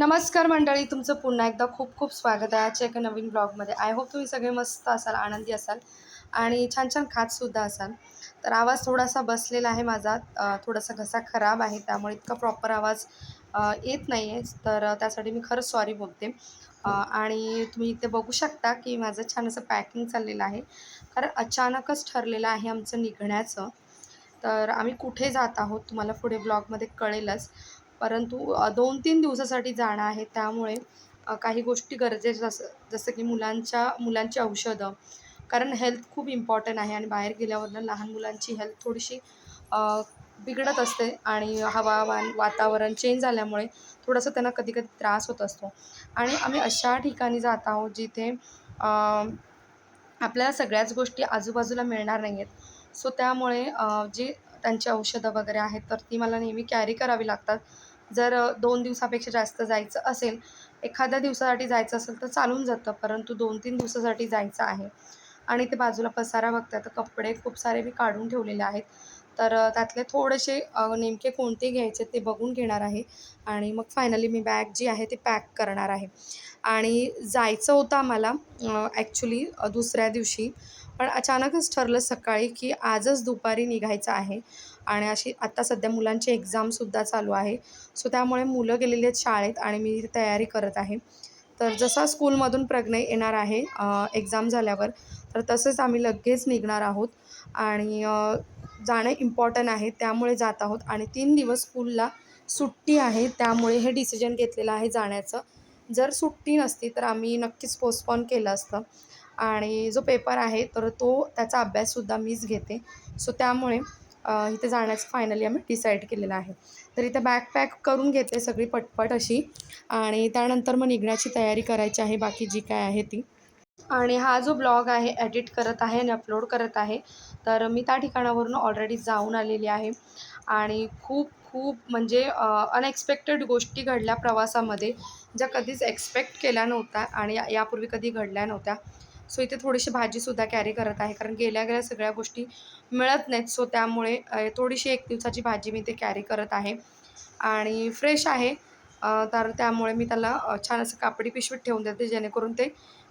नमस्कार मंडळी तुमचं पुन्हा एकदा खूप खूप स्वागत आहे आजच्या एका नवीन ब्लॉगमध्ये. आय होप तुम्ही सगळे मस्त असाल आनंदी असाल आणि छान छान खातसुद्धा असाल. तर आवाज थोडासा बसलेला आहे माझा थोडासा घसा खराब आहे त्यामुळे इतका प्रॉपर आवाज येत नाही आहे तर त्यासाठी मी खरंच सॉरी बोलते. आणि तुम्ही इथे बघू शकता की माझं छान असं पॅकिंग चाललेलं आहे. कारण अचानकच ठरलेलं आहे आमचं निघण्याचं. तर आम्ही कुठे जात आहोत तुम्हाला पुढे ब्लॉगमध्ये कळेलच. परंतु दोन तीन दिवसासाठी जाणं आहे. त्यामुळे काही गोष्टी गरजेच्या जसं जसं की मुलांच्या मुलांची औषधं. कारण हेल्थ खूप इम्पॉर्टंट आहे आणि बाहेर गेल्यावरनं लहान मुलांची हेल्थ थोडीशी बिघडत असते आणि हवामान वातावरण चेंज झाल्यामुळे थोडंसं त्यांना कधी कधी त्रास होत असतो. आणि आम्ही अशा ठिकाणी जात आहोत जिथे आपल्याला सगळ्याच गोष्टी आजूबाजूला मिळणार नाही आहेत सो त्यामुळे जे जी त्यांची औषधं वगैरे आहेत तर ती मला नेहमी कॅरी करावी लागतात. जर दोन दिवसापेक्षा जास्त जायचं असेल एखाद्या दिवसासाठी जायचं असेल तर चालून जातं परंतु दोन तीन दिवसासाठी जायचं आहे. आणि ते बाजूला पसारा बघतात. तर कपडे खूप सारे मी काढून ठेवलेले आहेत. तर त्यातले थोडेसे नेमके कोणते घ्यायचे ते बघून घेणार आहे. आणि मग फायनली मी बॅग जी आहे ती पॅक करणार आहे. आणि जायचं होतं आम्हाला ॲक्च्युली दुसऱ्या दिवशी. पण अचानकच ठरलं सकाळी की आजच दुपारी निघायचं आहे. आणि अशी आत्ता सध्या मुलांची एक्झामसुद्धा चालू आहे. सो त्यामुळे मुलं गेलेली आहेत शाळेत आणि मी तयारी करत आहे. तर जसा स्कूलमधून प्रज्ञा येणार आहे एक्झाम झाल्यावर तर तसंच आम्ही लगेच निघणार आहोत. आणि जाणं इम्पॉर्टंट आहे त्यामुळे जात आहोत. आणि तीन दिवस स्कूलला सुट्टी आहे त्यामुळे हे डिसिजन घेतलेलं आहे जाण्याचं. जर सुट्टी नसती तर आम्ही नक्कीच पोस्टपॉन केलं असतं. आणि जो पेपर आहे तर तो त्याचा अभ्याससुद्धा मीच घेते. सो त्यामुळे इथे जाण्याचं फायनली आम्ही डिसाईड केलेलं आहे. तर इथे बॅग पॅक करून घेते सगळी पटपट अशी. आणि त्यानंतर मग निघण्याची तयारी करायची आहे बाकी जी काय आहे ती. आणि हा जो ब्लॉग आहे एडिट करत आहे आणि अपलोड करत आहे तर मी त्या ठिकाणावरून ऑलरेडी जाऊन आलेली आहे. आणि खूप खूप म्हणजे अनएक्सपेक्टेड गोष्टी घडल्या प्रवासामध्ये ज्या कधीच एक्सपेक्ट केल्या नव्हत्या आणि या- यापूर्वी कधी घडल्या नव्हत्या. सो इथे थोडीशी भाजीसुद्धा कॅरी करत आहे. कारण गेल्या गेल्या सगळ्या गोष्टी मिळत नाहीत. सो त्यामुळे थोडीशी एक दिवसाची भाजी मी ते कॅरी करत आहे. आणि फ्रेश आहे. तर त्यामुळे मी त्याला छान असं कापडी पिशवीत ठेवून देते जेणेकरून ते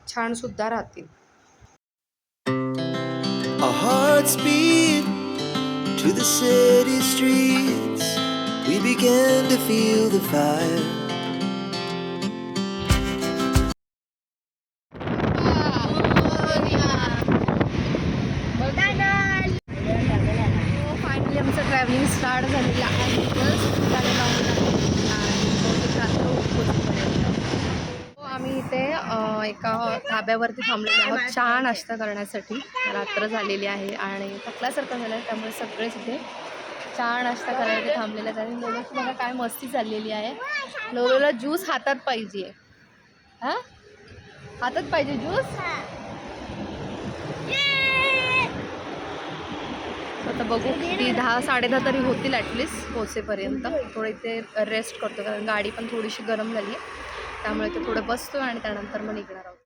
छानसुद्धा राहतील. To the city streets. We began to feel the fire. एका धाब्यावरती थांबलेलो आहोत. चहा नाश्ता करण्यासाठी. रात्र झालेली आहे आणि थकल्यासारखं झालं आहे त्यामुळे सगळेच इथे चहा नाश्ता करायला थांबलेले आहेत. आणि लोलोची बघा काय मस्ती चाललेली आहे. लोलोला ज्यूस हातात पाहिजे. हां? हातात पाहिजे ज्यूस? आता बघू किती दहा साडे दहा तरी होतील ॲटलिस्ट पोचेपर्यंत. थोडं इथे रेस्ट करतो कारण गाडी पण थोडीशी गरम झाली आहे. त्यामुळे ते थोडं बसतो आणि त्यानंतर मग निघणार आहोत.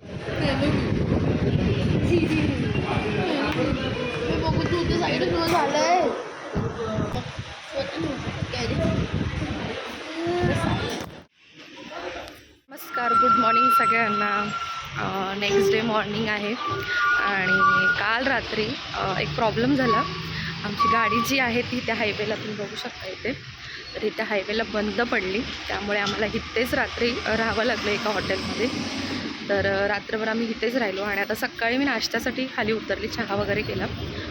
बघू झालंय नमस्कार गुड मॉर्निंग सगळ्यांना. नेक्स्ट डे मॉर्निंग आहे. आणि काल रात्री एक प्रॉब्लेम झाला. आमची गाडी जी आहे ती त्या हायवेला तुम्ही बघू शकता इथे. तर इथे हायवेला बंद पडली. त्यामुळे आम्हाला इथेच रात्री राहावं लागलं एका हॉटेलमध्ये तर रात्रभर आम्ही इथेच राहिलो आणि आता सकाळी मी नाश्त्यासाठी खाली उतरली चहा वगैरे केला.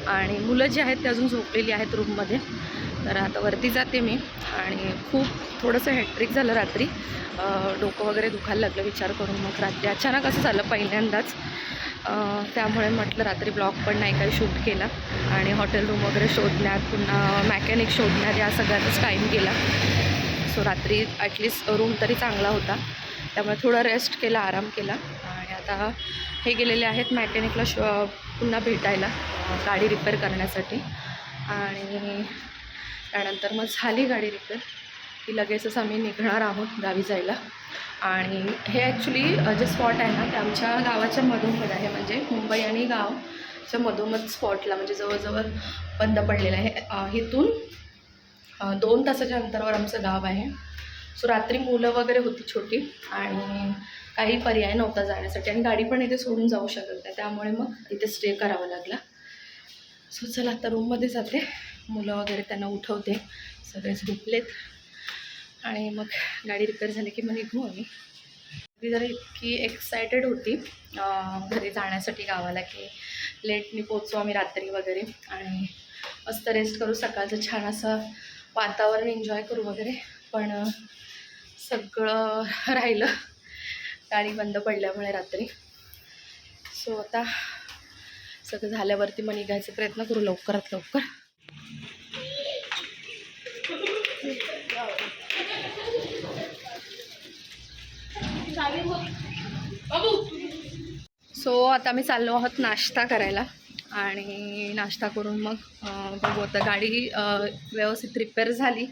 आणि मुलं जी आहेत ती अजून झोपलेली आहेत रूममध्ये. तर आता वरती जाते मी आणि खूप थोडंसं हॅट्रिक झालं रात्री. डोकं वगैरे दुखायला लागलं विचार करून. मग रात्री अचानक असं झालं पहिल्यांदाच. त्यामुळे म्हटलं रात्री ब्लॉग पण नाही काही शूट केला आणि हॉटेल रूम वगैरे शोधण्यात पुन्हा मॅकॅनिक शोधण्यात या सगळ्यातच टाईम गेला. सो रात्री ॲटलिस्ट रूम तरी चांगला होता. त्यामुळे थोडा रेस्ट केला आराम केला. आणि आता हे गेलेले आहेत मॅकॅनिकला शो पुन्हा भेटायला गाडी रिपेअर करण्यासाठी. आणि त्यानंतर मग झाली गाडी रिपेअर की लगेचच आम्ही निघणार आहोत गावी जायला. आणि हे ॲक्च्युली जे स्पॉट आहे ना ते आमच्या गावाच्या मधोमध आहे. म्हणजे मुंबई आणि गावच्या मधोमध स्पॉटला म्हणजे जवळजवळ बंद पडलेलं आहे. इथून दोन तासाच्या अंतरावर आमचं गाव आहे. सो रात्री मुलं वगैरे होती छोटी आणि काही पर्याय नव्हता जाण्यासाठी आणि गाडी पण इथे सोडून जाऊ शकत नाही. त्यामुळे मग इथे स्टे करावा लागला. सो चला आता रूममध्ये जाते. मुलं वगैरे त्यांना उठवते. सगळे झोपलेत. आणि मग गाडी रिपेअर झाली की मग निघू आम्ही. ती जरा इतकी एक्सायटेड होती घरी जाण्यासाठी गावाला की लेटनी पोचू आम्ही रात्री वगैरे. आणि मस्त रेस्ट करू सकाळचं छान असं वातावरण एन्जॉय करू वगैरे. पण सगळं राहिलं. गाडी बंद पडल्यामुळे रात्री. सो आता सगळं झाल्यावरती मग निघायचा प्रयत्न करू लवकरात लवकर. सो आता मी चाललो आहोत नाश्ता करायला आणि नाश्ता करून मग बघू आता गाडी व्यवस्थित रिपेअर झाली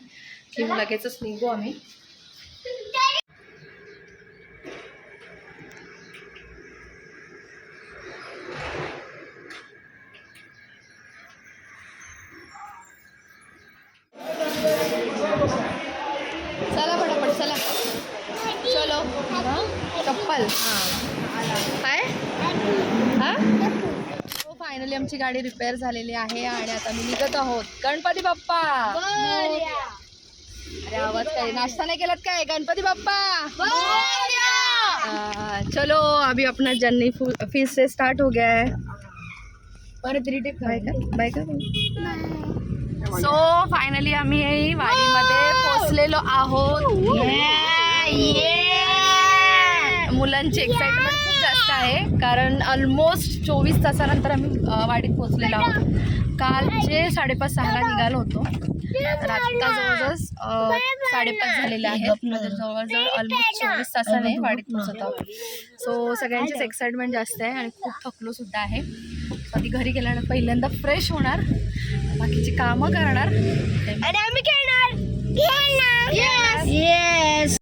की लगेचच निघू आम्ही. फायनली आमची गाडी रिपेअर झालेली आहे आणि आता मी निघत आहोत. गणपती बाप्पा! अरे आवाज काय? नाश्ता नाही केलात काय? गणपती बाप्पा! चलो अभी अपना जर्नी फिर से स्टार्ट हो गया है. परत रिटेक बाय का? बाय का? सो फायनली आम्ही वाडीमध्ये पोचलेलो आहोत. मुलांची एक्साइटमेंट खूप जास्त आहे. कारण ऑलमोस्ट चोवीस तासानंतर आम्ही वाडीत पोचलेलो आहोत. कालचे साडेपाच सहाला निघालो होतो. तर आत्ता जवळजवळ साडेपाच झालेले आहेत. म्हणजे जवळजवळ ऑलमोस्ट चोवीस तासाने वाडीत पोचत आहोत. सो सगळ्यांचीच एक्साइटमेंट जास्त आहे आणि खूप थकलो सुद्धा आहे. आधी घरी गेल्यानंतर पहिल्यांदा फ्रेश होणार. बाकीची कामं करणार. आणि आम्ही खेळणार. येस